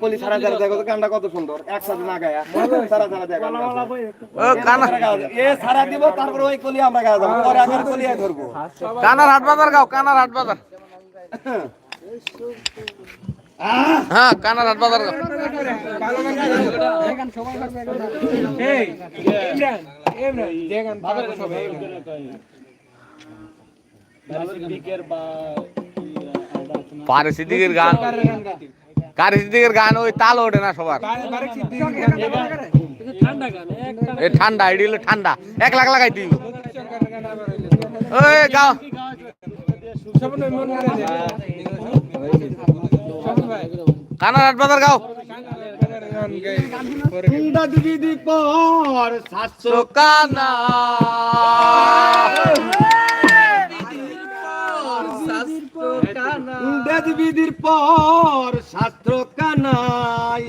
কলি ছাড়া ছাড়া দেয় গানটা কত সুন্দর। একসাথে না গায়া। ছাড়া ছাড়া দেয় গানটা। ও কানা এ ছাড়া দিব তারপর ওই কলি আমরা গায়ে যাব। পরে আবার কলি ধরবো। কানার হাট বাজার গাও কানার হাট বাজার। হ্যাঁ কানার হাট বাজার গাও। পারিস্থিতিকের গান। পারিস্থিতিকের গান ওই তাল ওঠে না সবার। ঠান্ডা, এটি হলো ঠান্ডা। এক লাখ লাগাই দিল। ওই গাও। পর শাস্ত্র কানা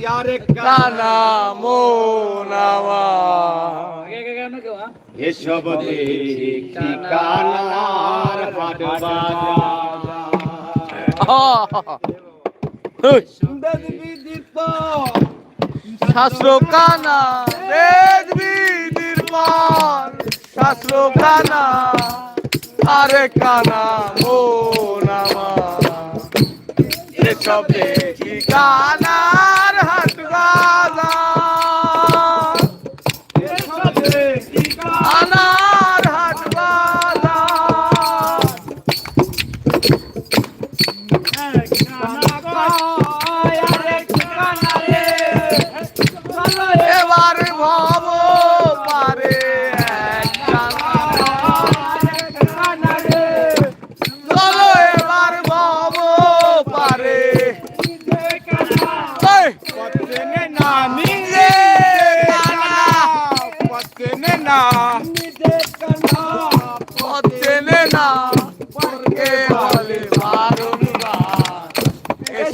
আরে কানা মোনামা এসব দেখি কানার বিদির শাস্ত্র কানা দেখবি নির্মাণ শাস্ত্র কানা আরে কানা মোনামা এসব দেখি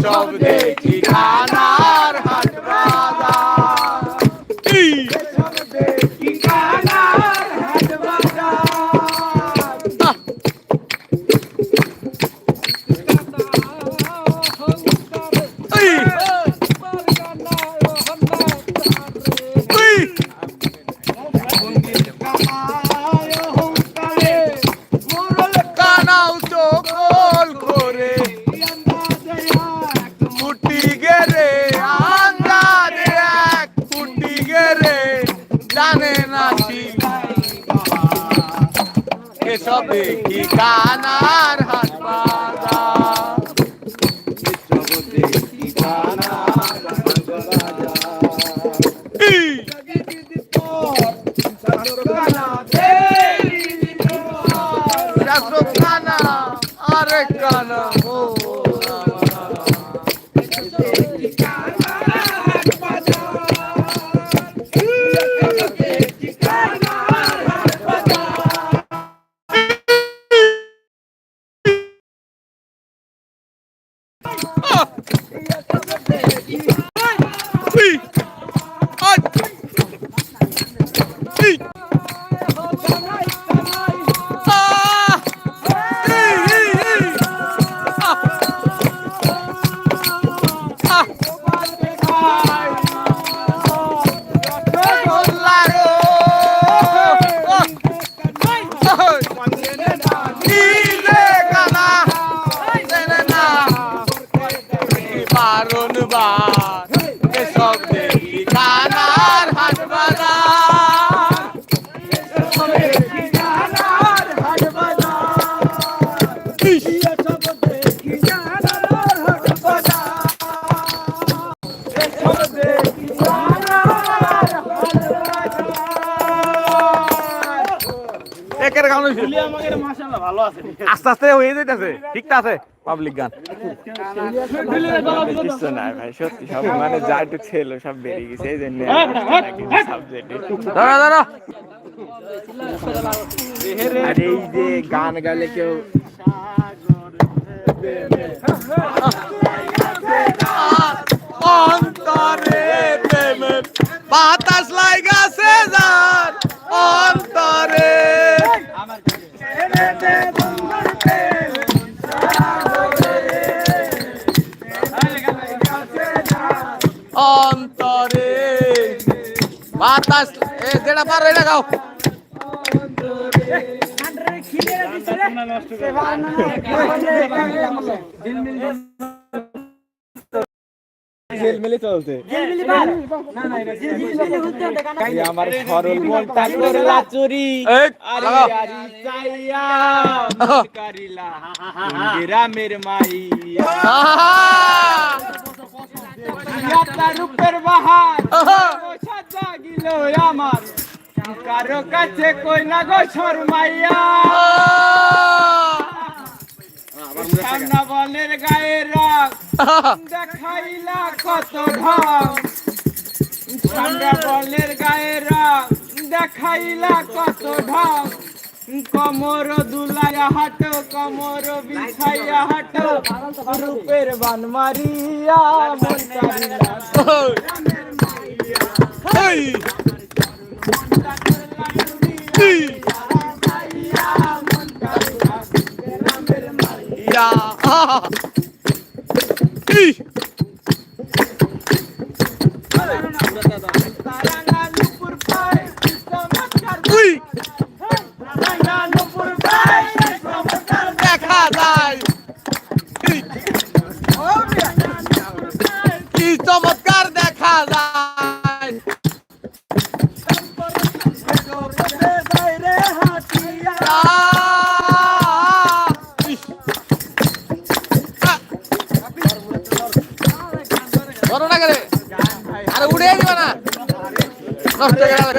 এসব দেখি কানার হাট একের গান। আস্তে আস্তে হয়ে যাইতেছে ঠিক আছে পাবলিক গান। কিছু নাই ভাই সত্যি সব মানে যা একটু ছিল সব বেরিয়ে গেছে এই জন্য দাঁড়া দাঁড়া। আর এই যে গান গালে কেউ অন্তরে প্রেমের বাতাস লাগাছে যার অন্তরে অন্তরে। বাতাস। এ যেটা পারো এটা গাও ঝিলমিলি চলছে আমার সরল মনটা করলা চুরি গ্রামের ইয়াতা রূপের বাহার। সাজা গিল আমার। কারও কাছে কই না গো শর্মাইয়া। সামনা বলের গায়ে রক দেখাইলা কত ঢং। সামনা বলের গায়ে রক দেখাইলা কত ঢং। কমর দুলাইয়া হাটো কমর বিছাইয়া হাটো রূপের বান মারিয়া মন কারিলা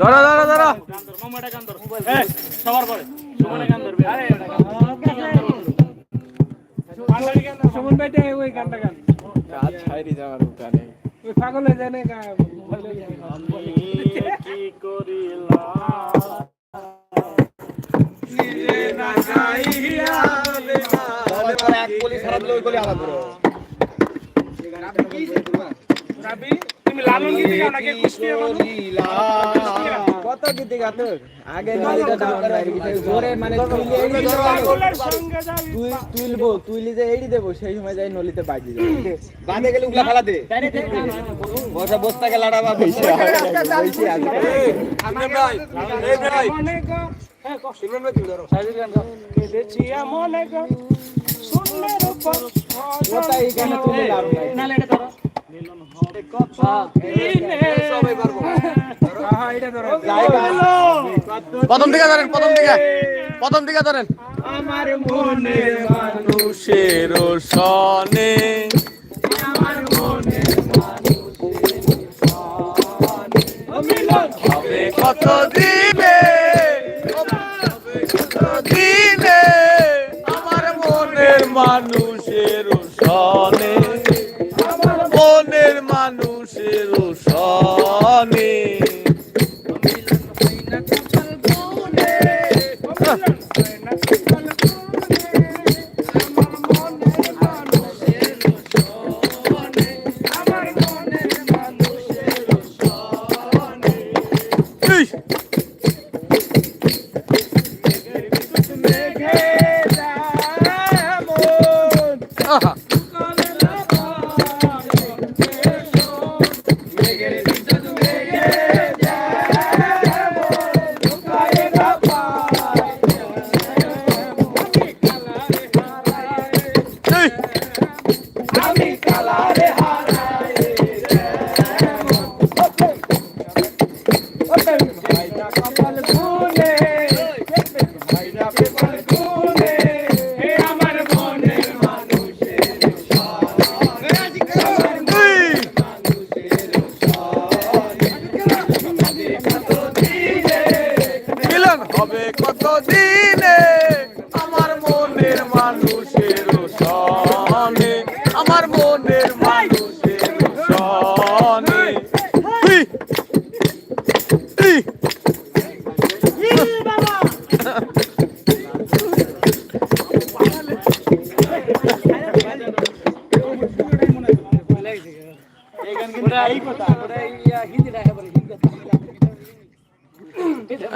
ধরো ধরো ধরো সুমন ভাইটা ওই গানটা গান কাজ ছাইরি যাওয়ার উঠানে ওই পাগলে জানে গা কি করিলাম তাহলে পরে এক দিলে ওই আলাদা রাবি তুমি লালন গীতি গাও নাকি কুষ্টিয়া মানুষ? কত গীতি গাতো আগে নদীটা ডাউন জোরে মানে তুই তুলবো তুইলি যে এড়ি দেবো সেই সময় যাই নলিতে বাজি যাবে বাদে গেলে উগলা ফেলা দে। বসা বস্তাকে লাড়াবা বেশি বেশি আছে। মনে গো। হ্যাঁ কো মনে গো। শূন্যের উপর। ওটাই এখানে তুলে লাভ নাই। প্রথম দিকে ধরেন প্রথম দিকে। প্রথম দিকে ধরেন। আমার মনে মানুষের সনে হবে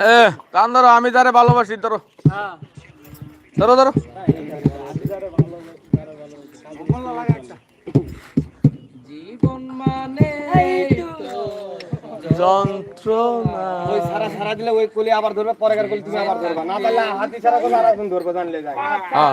এ কান ধরো আমি যারে ভালোবাসি ধরো। ধরো ধরো। জীবন মানে যন্ত্রণা। ওই সারা সারা দিলে ওই কলি আবার ধরবে পরে কলি তুমি আবার ধরবা। না তাহলে হাতি সারা কলি আর একজন ধরবে জানলে যায়। হ্যাঁ।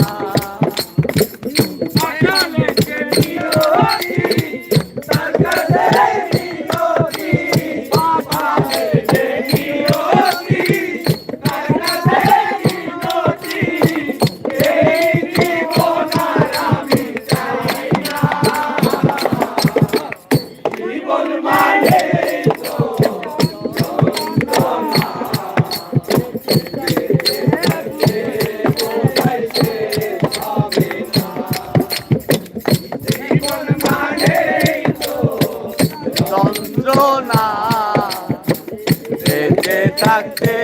থাকতে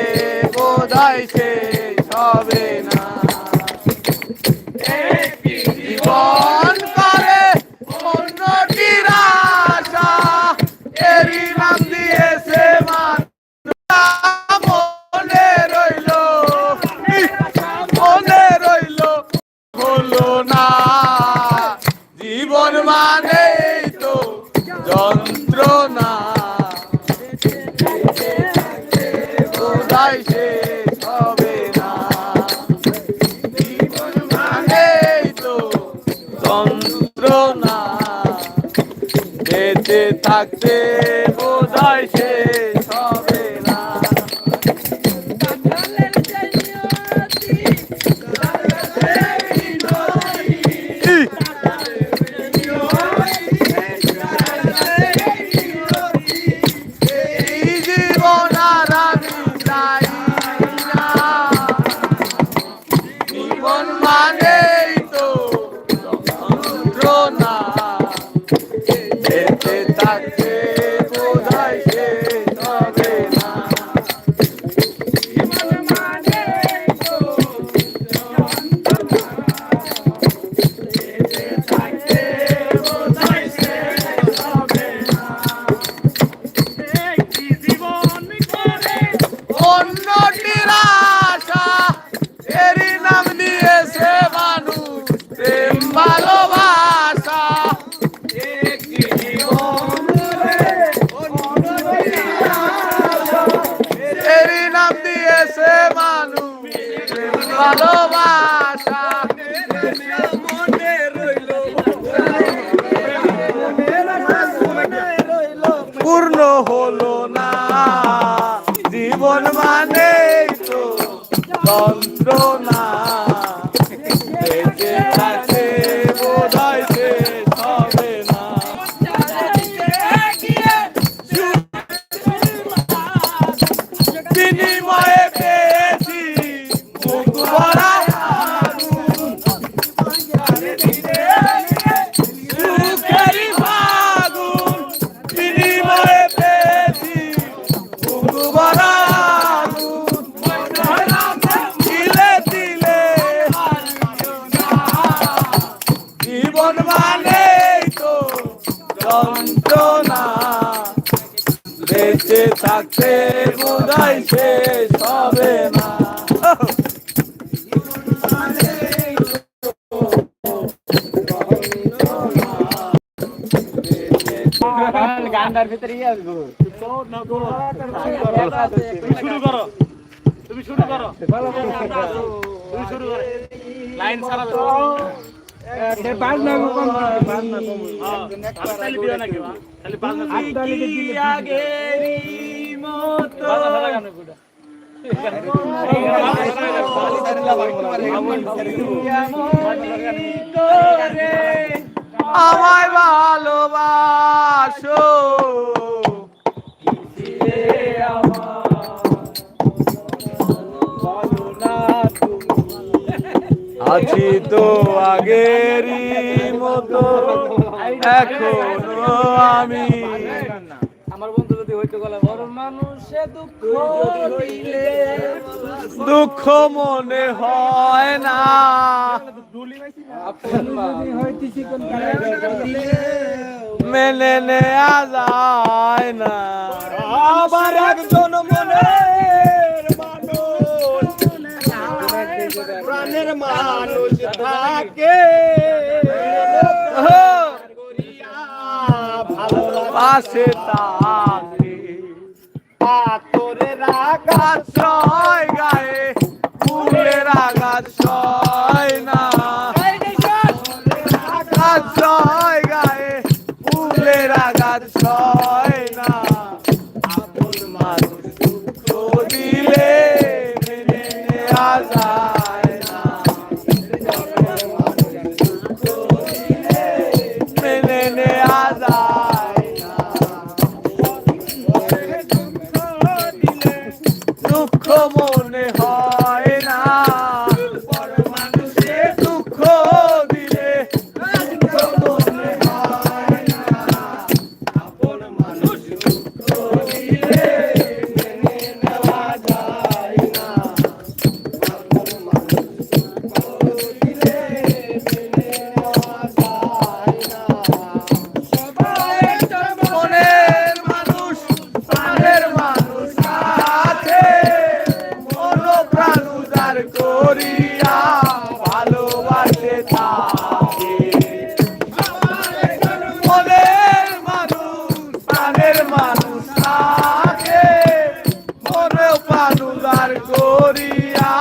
বোধহয় শেষ হবে না। জীবন করে অন্যটির আশা এরই নাম দিয়েছে মনে রইল মনে রইল, হলো না। জীবন মানেই তো যন্ত্রণা। বেঁচে থাকতে বোধ হয় সে না যন্ত্রণা বেঁচে থাকতে থাকতে শেষ হবে না। গান্ডার ভিতরে শুরু করো তুমি শুরু করো তুমি শুরু করো লাইন সারা তালি আমায় ভালোবাসো। আছি তো আগেরই মতো এখনও আমি। আমার বন্ধু যদি হইতে গেলে মানুষে দুঃখ দিলে দুঃখ মনে হয় না। মেনে নেওয়া যায় না। আবার একজন মনের মানুষ প্রাণের মানুষ থাকে। পাথরের আঘাত সয় গায়ে ফুলের আঘাত সয় প্রাণ উদার করিয়া